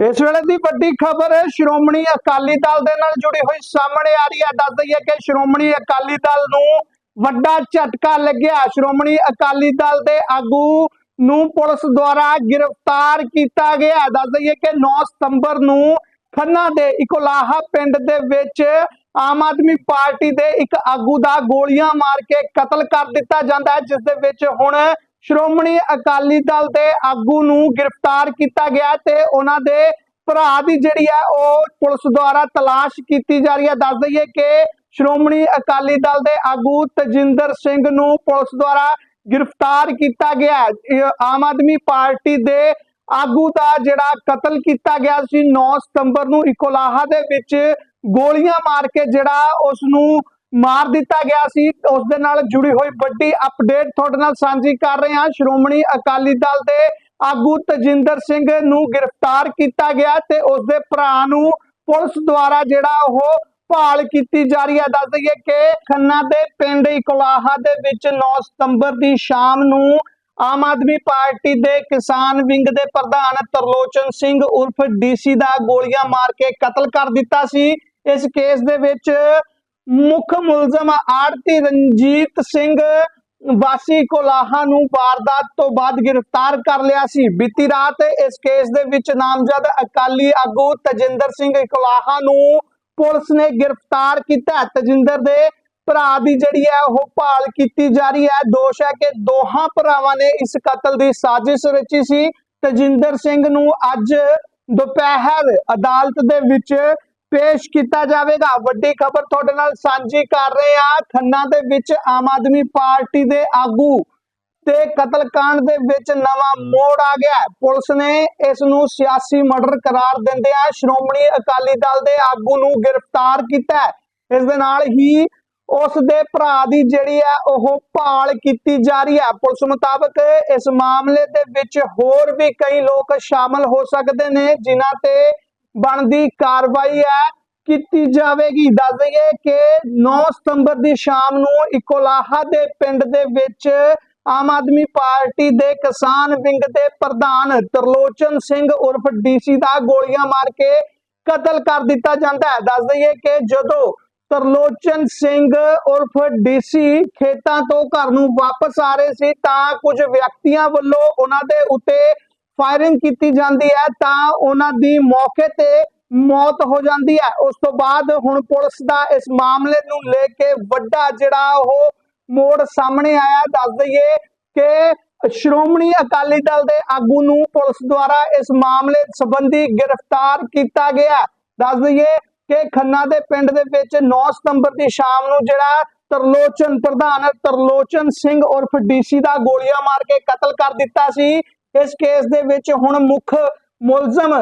ਇਸ ਵੇਲੇ ਦੀ ਵੱਡੀ ਖਬਰ ਸ਼੍ਰੋਮਣੀ ਅਕਾਲੀ ਦਲ ਦੇ ਨਾਲ ਜੁੜੀ ਹੋਈ ਸਾਹਮਣੇ ਆ ਰਹੀ ਹੈ। ਦੱਸ ਦਈਏ ਕਿ ਸ਼੍ਰੋਮਣੀ ਅਕਾਲੀ ਦਲ ਨੂੰ ਵੱਡਾ ਝਟਕਾ ਲੱਗਿਆ। ਸ਼੍ਰੋਮਣੀ ਅਕਾਲੀ ਦਲ ਦੇ ਆਗੂ ਨੂੰ ਪੁਲਿਸ ਦੁਆਰਾ ਗ੍ਰਿਫਤਾਰ ਕੀਤਾ ਗਿਆ। ਦੱਸ ਦਈਏ ਕਿ 9 ਸਤੰਬਰ ਨੂੰ ਖੰਨਾ ਦੇ ਇਕੋਲਾਹਾ ਪਿੰਡ ਦੇ ਵਿੱਚ ਆਮ ਆਦਮੀ ਪਾਰਟੀ ਦੇ ਇੱਕ ਆਗੂ ਦਾ ਗੋਲੀਆਂ ਮਾਰ ਕੇ ਕਤਲ ਕਰ ਦਿੱਤਾ ਜਾਂਦਾ ਹੈ, ਜਿਸ ਦੇ ਵਿੱਚ ਹੁਣ ਸ਼੍ਰੋਮਣੀ ਅਕਾਲੀ ਦਲ ਦੇ ਆਗੂ ਨੂੰ ਗ੍ਰਿਫਤਾਰ ਕੀਤਾ ਗਿਆ ਤੇ ਉਹਨਾਂ ਦੇ ਭਰਾ ਦੀ ਜਿਹੜੀ ਹੈ ਉਹ ਪੁਲਿਸ ਦੁਆਰਾ ਤਲਾਸ਼ ਕੀਤੀ ਜਾ ਰਹੀ ਹੈ। ਦੱਸ ਦਈਏ ਕਿ ਸ਼੍ਰੋਮਣੀ ਅਕਾਲੀ ਦਲ ਦੇ ਆਗੂ ਤਜਿੰਦਰ ਸਿੰਘ ਨੂੰ ਪੁਲਿਸ ਦੁਆਰਾ ਗ੍ਰਿਫਤਾਰ ਕੀਤਾ ਗਿਆ ਆਮ ਆਦਮੀ ਪਾਰਟੀ ਦੇ ਆਗੂ ਦਾ ਜਿਹੜਾ ਕਤਲ ਕੀਤਾ ਗਿਆ ਸੀ 9 ਸਤੰਬਰ ਨੂੰ। ਇਕੋਲਾਹਾ ਦੇ ਵਿੱਚ ਗੋਲੀਆਂ ਮਾਰ ਕੇ ਜਿਹੜਾ ਉਸ ਨੂੰ ਮਾਰ ਦਿੱਤਾ ਗਿਆ ਸੀ। ਉਸ ਦੇ ਨਾਲ ਜੁੜੀ ਹੋਈ ਵੱਡੀ ਅਪਡੇਟ ਤੁਹਾਡੇ ਨਾਲ ਸਾਂਝੀ ਕਰ ਰਹੇ ਹਾਂ। ਸ਼੍ਰੋਮਣੀ ਅਕਾਲੀ ਦਲ ਦੇ ਆਗੂ ਤਜਿੰਦਰ ਸਿੰਘ ਨੂੰ ਗ੍ਰਿਫਤਾਰ ਕੀਤਾ ਗਿਆ ਤੇ ਉਸ ਦੇ ਭਰਾ ਨੂੰ ਪੁਲਿਸ ਦੁਆਰਾ ਜਿਹੜਾ ਉਹ ਭਾਲ ਕੀਤੀ ਜਾ ਰਹੀ ਹੈ। ਦੱਸ ਦਈਏ ਕਿ ਖੰਨਾ ਦੇ ਪਿੰਡ ਇਕਲਾਹਾ ਦੇ ਵਿੱਚ 9 ਸਤੰਬਰ ਦੀ ਸ਼ਾਮ ਨੂੰ ਆਮ ਆਦਮੀ ਪਾਰਟੀ ਦੇ ਕਿਸਾਨ ਵਿੰਗ ਦੇ ਪ੍ਰਧਾਨ ਤਰਲੋਚਨ ਸਿੰਘ ਉਰਫ ਡੀਸੀ ਦਾ ਗੋਲੀਆਂ ਮਾਰ ਕੇ ਕਤਲ ਕਰ ਦਿੱਤਾ ਸੀ। ਇਸ ਕੇਸ ਦੇ ਵਿੱਚ ਮੁੱਖ ਮੁਲਜ਼ਮ ਆੜਤੀ ਰਣਜੀਤ ਸਿੰਘ ਵਾਸੀ ਕੋਲਾਹਾ ਨੂੰ ਵਾਰਦਾਤ ਤੋਂ ਬਾਅਦ ਗ੍ਰਿਫਤਾਰ ਕਰ ਲਿਆ ਸੀ। ਬੀਤੀ ਰਾਤ ਇਸ ਕੇਸ ਦੇ ਵਿੱਚ ਨਾਮਜ਼ਦ ਅਕਾਲੀ ਆਗੂ ਤਜਿੰਦਰ ਸਿੰਘ ਕੋਲਾਹਾ ਨੂੰ ਪੁਲਿਸ ਨੇ ਗ੍ਰਿਫਤਾਰ ਕੀਤਾ ਤਜਿੰਦਰ ਦੇ ਭਰਾ ਦੀ ਜਿਹੜੀ ਹੈ ਉਹ ਭਾਲ ਕੀਤੀ ਜਾ ਰਹੀ ਹੈ। ਦੋਸ਼ ਹੈ ਕਿ ਦੋਹਾਂ ਭਰਾਵਾਂ ਨੇ ਇਸ ਕਤਲ ਦੀ ਸਾਜ਼ਿਸ਼ ਰਚੀ ਸੀ। ਤਜਿੰਦਰ ਸਿੰਘ ਨੂੰ ਅੱਜ ਦੁਪਹਿਰ ਅਦਾਲਤ ਦੇ ਵਿੱਚ ਪੇਸ਼ ਕੀਤਾ ਜਾਵੇਗਾ ਵੱਡੀ ਖਬਰ ਤੁਹਾਡੇ ਨਾਲ ਸਾਂਝੀ ਕਰ ਰਹੇ ਆ ਖੰਨਾ ਦੇ ਵਿੱਚ ਆਮ ਆਦਮੀ ਪਾਰਟੀ ਦੇ ਆਗੂ ਤੇ ਕਤਲकांड ਦੇ ਵਿੱਚ ਨਵਾਂ ਮੋੜ ਆ ਗਿਆ। ਪੁਲਿਸ ਨੇ ਇਸ ਨੂੰ ਸਿਆਸੀ ਮਰਡਰ ਕਰਾਰ ਦਿੰਦਿਆਂ ਸ਼੍ਰੋਮਣੀ ਅਕਾਲੀ ਦਲ ਦੇ ਆਗੂ ਨੂੰ ਗ੍ਰਿਫਤਾਰ ਕੀਤਾ। ਇਸ ਦੇ ਨਾਲ ਹੀ ਉਸ ਦੇ ਭਰਾ ਦੀ ਜਿਹੜੀ ਹੈ ਉਹ ਭਾਲ ਕੀਤੀ ਜਾ ਰਹੀ ਹੈ ਪੁਲਿਸ ਮੁਤਾਬਕ ਇਸ ਮਾਮਲੇ ਦੇ ਵਿੱਚ ਹੋਰ ਵੀ ਕਈ ਲੋਕ ਸ਼ਾਮਲ ਹੋ ਸਕਦੇ ਨੇ ਜਿਨ੍ਹਾਂ ਤੇ ਬਣਦੀ ਕਾਰਵਾਈ ਹੈ, ਕੀਤੀ ਜਾਵੇਗੀ। ਦੱਸ ਦਈਏ ਕਿ 9 ਸਤੰਬਰ ਦੀ ਸ਼ਾਮ ਨੂੰ ਇਕੋਲਾਹਾ ਦੇ ਪਿੰਡ ਦੇ ਵਿੱਚ ਆਮ ਆਦਮੀ ਪਾਰਟੀ ਦੇ ਕਿਸਾਨ ਵਿੰਗ ਦੇ ਪ੍ਰਧਾਨ ਤਰਲੋਚਨ ਸਿੰਘ ਉਰਫ ਡੀਸੀ ਦਾ ਗੋਲੀਆਂ ਮਾਰ ਕੇ ਕਤਲ ਕਰ ਦਿੱਤਾ ਜਾਂਦਾ ਹੈ। ਦੱਸ ਦਈਏ ਕਿ ਜਦੋਂ ਤਰਲੋਚਨ ਸਿੰਘ ਉਰਫ ਡੀਸੀ ਖੇਤਾਂ ਤੋਂ ਘਰ ਨੂੰ ਵਾਪਸ ਆ ਰਹੇ ਸੀ, ਤਾਂ ਕੁਝ ਵਿਅਕਤੀਆਂ ਵੱਲੋਂ ਉਹਨਾਂ ਦੇ ਉੱਤੇ ਫਾਇਰਿੰਗ ਕੀਤੀ ਜਾਂਦੀ ਹੈ ਤਾਂ ਉਹਨਾਂ ਦੀ ਮੌਕੇ ਤੇ ਮੌਤ ਹੋ ਜਾਂਦੀ ਹੈ। ਉਸ ਤੋਂ ਬਾਅਦ ਹੁਣ ਪੁਲਿਸ ਦਾ ਇਸ ਮਾਮਲੇ ਨੂੰ ਲੈ ਕੇ ਵੱਡਾ ਜਿਹੜਾ ਉਹ ਮੋੜ ਸਾਹਮਣੇ ਆਇਆ। ਦੱਸ ਦਈਏ ਕਿ ਸ਼੍ਰੋਮਣੀ ਅਕਾਲੀ ਦਲ ਦੇ ਆਗੂ ਨੂੰ ਪੁਲਿਸ ਦੁਆਰਾ ਇਸ ਮਾਮਲੇ ਸੰਬੰਧੀ ਗ੍ਰਿਫਤਾਰ ਕੀਤਾ ਗਿਆ। ਦੱਸ ਦਈਏ ਕਿ ਖੰਨਾ ਦੇ ਪਿੰਡ ਦੇ ਵਿੱਚ 9 ਸਤੰਬਰ ਦੀ ਸ਼ਾਮ ਨੂੰ ਜਿਹੜਾ ਤਰਲੋਚਨ, ਪ੍ਰਧਾਨ ਤਰਲੋਚਨ ਸਿੰਘ ਉਰਫ ਡੀਸੀ ਦਾ ਗੋਲੀਆਂ ਮਾਰ ਕੇ ਕਤਲ ਕਰ ਦਿੱਤਾ ਸੀ। ਇਸ ਕੇਸ ਦੇ ਵਿੱਚ ਹੁਣ ਮੁੱਖ ਮੁਲਜ਼ਮ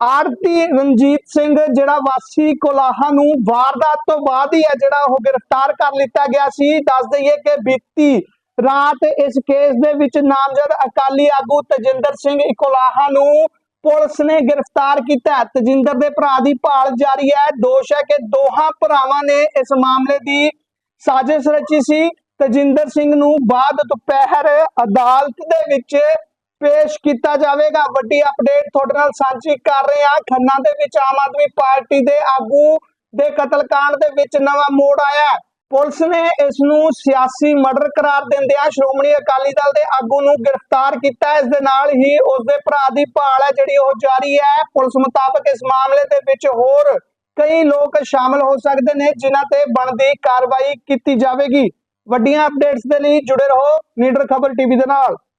ਆਰਤੀ ਰਣਜੀਤ ਸਿੰਘ, ਜਿਹੜਾ ਵਾਸੀ ਕੋਲਾਹਾ ਨੂੰ ਵਾਰਦਾਤ ਤੋਂ ਬਾਅਦ ਹੀ ਹੈ ਜਿਹੜਾ ਉਹ ਗ੍ਰਿਫਤਾਰ ਕਰ ਲਿੱਤਾ ਗਿਆ ਸੀ। ਦੱਸ ਦਈਏ ਕਿ ਬੀਤੀ ਰਾਤ ਇਸ ਕੇਸ ਦੇ ਵਿੱਚ ਨਾਮਜ਼ਦ ਅਕਾਲੀ ਆਗੂ ਤਜਿੰਦਰ ਸਿੰਘ ਇਕੋਲਾਹਾ ਨੂੰ ਪੁਲਿਸ ਨੇ ਗ੍ਰਿਫਤਾਰ ਕੀਤਾ। ਤਜਿੰਦਰ ਦੇ ਭਰਾ ਦੀ ਭਾਲ ਜਾਰੀ ਹੈ। ਦੋਸ਼ ਹੈ ਕਿ ਦੋਹਾਂ ਭਰਾਵਾਂ ਨੇ ਇਸ ਮਾਮਲੇ ਦੀ ਸਾਜ਼ਿਸ਼ ਰਚੀ ਸੀ। ਤਜਿੰਦਰ ਸਿੰਘ ਨੂੰ ਬਾਅਦ ਦੁਪਹਿਰ ਅਦਾਲਤ ਦੇ ਵਿੱਚ ਪੇਸ਼ ਕੀਤਾ ਜਾਵੇਗਾ। ਵੱਡੀ ਅਪਡੇਟ ਤੁਹਾਡੇ ਨਾਲ ਸਾਂਝੀ ਕਰ ਰਹੇ ਹਾਂ। ਖੰਨਾ ਦੇ ਵਿੱਚ ਆਮ ਆਦਮੀ ਪਾਰਟੀ ਦੇ ਆਗੂ ਦੇ ਕਤਲकांड ਦੇ ਵਿੱਚ ਨਵਾਂ ਮੋੜ ਆਇਆ ਪੁਲਿਸ ਨੇ ਇਸ ਨੂੰ ਸਿਆਸੀ ਮਰਡਰ ਕਰਾਰ ਦਿੰਦਿਆਂ ਸ਼੍ਰੋਮਣੀ ਅਕਾਲੀ ਦਲ ਦੇ ਆਗੂ ਨੂੰ ਗ੍ਰਿਫਤਾਰ ਕੀਤਾ ਇਸ ਦੇ ਨਾਲ ਹੀ ਉਸ ਦੇ ਭਰਾ ਦੀ ਭਾਲ ਹੈ ਜਿਹੜੀ ਉਹ ਜਾਰੀ ਹੈ। ਪੁਲਿਸ ਮੁਤਾਬਕ ਇਸ ਮਾਮਲੇ ਦੇ ਵਿੱਚ ਹੋਰ ਕਈ ਲੋਕ ਸ਼ਾਮਲ ਹੋ ਸਕਦੇ ਨੇ ਜਿਨ੍ਹਾਂ ਤੇ ਬਣਦੀ ਕਾਰਵਾਈ ਕੀਤੀ ਜਾਵੇਗੀ। ਵੱਡੀਆਂ ਅਪਡੇਟਸ ਦੇ ਲਈ ਜੁੜੇ ਰਹੋ ਨੀਡਰ ਖਬਰ ਟੀਵੀ ਦੇ ਨਾਲ।